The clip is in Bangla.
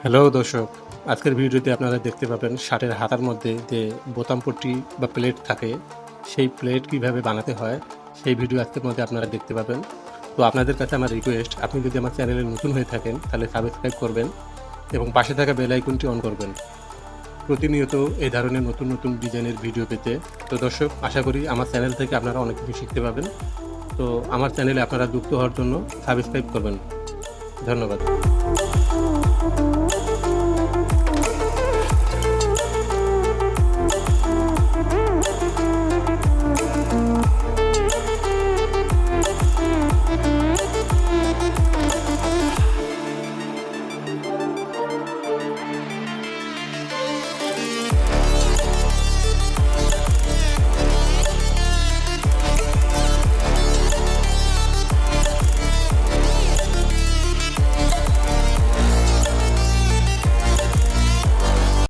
হ্যালো দর্শক। আজকের ভিডিওতে আপনারা দেখতে পাবেন শার্টের হাতার মধ্যে যে বোতামপট্টি বা প্লেট থাকে, সেই প্লেট কীভাবে বানাতে হয়, সেই ভিডিও আজকের মধ্যে আপনারা দেখতে পাবেন। তো আপনাদের কাছে আমার রিকোয়েস্ট আপনি যদি আমার চ্যানেলে নতুন হয়ে থাকেন, তাহলে সাবস্ক্রাইব করবেন এবং পাশে থাকা বেল আইকনটি অন করবেন। প্রতিনিয়ত এই ধরনের নতুন নতুন ডিজাইনের ভিডিও পেতে। তো দর্শক, আশা করি আমার চ্যানেল থেকে আপনারা অনেক কিছু শিখতে পাবেন তো আমার চ্যানেলে আপনারা যুক্ত হওয়ার জন্য সাবস্ক্রাইব করবেন। ধন্যবাদ।